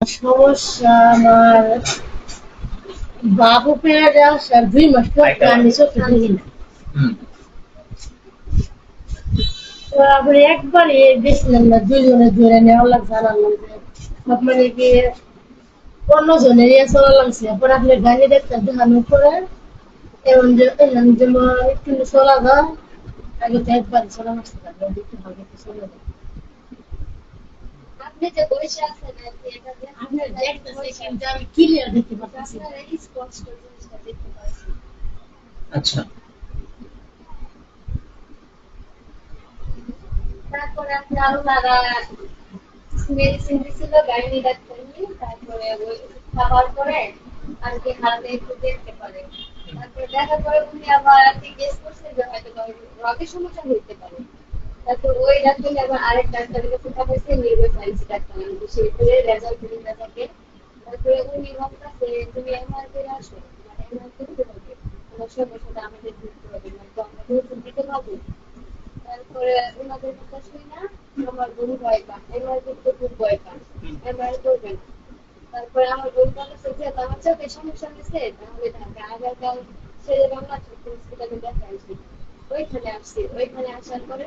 সমস্যা আমার বাবু পেয়ারে আসার দুই মাস পর কানে চোখে দেখি না হুম তো আবার একবারে গেছিলাম না দুইজনে ধরে নেওয়া লাগছে আনার লাগছে সব মানে কি অন্য জনের ইয়ে চলা লাগছে পরে আপনি গাড়ি দেখতে দেখানোর পরে এমন যে এমন যেমন একটু চলা যায় আগে তো একবার চলা মাসতে থাকবে দেখতে হবে একটু চলে যায় আপনি আচ্ছা। তারপরে মেডিসিন দিছিল গাইনি ডাক্তার তারপরে ওই খাওয়ার পরে আর কি হাতে একটু দেখতে পারে তারপরে দেখার পরে উনি আবার গেস করছে যে হয়তো রোগের সমস্যা হইতে পারে। তারপর ওই ডাক্তার আবার আরেক ডাক্তারের কাছে পাঠাইছে নিউরো সায়েন্স ডাক্তার করে রেজাল্ট দিতে থাকে তারপরে উনি বলতেছে তুমি এমআর করে আসো। মানে এমআর করতে হবে। তোমার আমাদের হবে মানে তো আমরা দিতে পারব। তারপরে ওনাদের কথা শুনি না আমার বোন ভয় পান খুব ভয় পান এবার করবেন তারপরে আমার বোন বলেছে যে আমার চোখে সমস্যা হয়েছে তাহলে ঢাকা বাংলা হসপিটালে ওইখানে আসছি। ওইখানে আসার পরে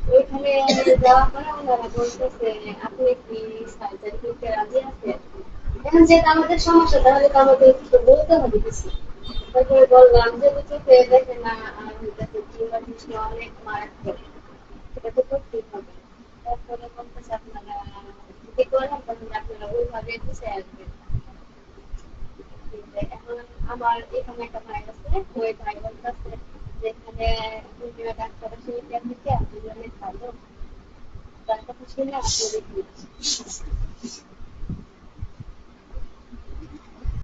ওইখানে যাওয়ার পরে ওনারা বলতেছে, আপনি কি সার্জারি করতে রাজি আছেন? এখন যেহেতু আমাদের সমস্যা, তাহলে তো আমাদের কিছু বলতে হবে কিছু। তারপরে বললাম যে চোখে দেখে না আর হইতেছে টিউমার কৃষ্ণ অনেক মারাত্মক। সেটা তো করতেই হবে। তারপরে বলতেছে, আপনারা যদি করেন, তাহলে আপনারা ওইভাবে গুছিয়ে আসবেন। এখন আমার এখানে একটা ভাই আছে, ওই ভাই বলতেছে, যেখানে ডাক্তার আছে ওইখান থেকে দুজনে ভালো তার কথা শুনে আপনি দেখুন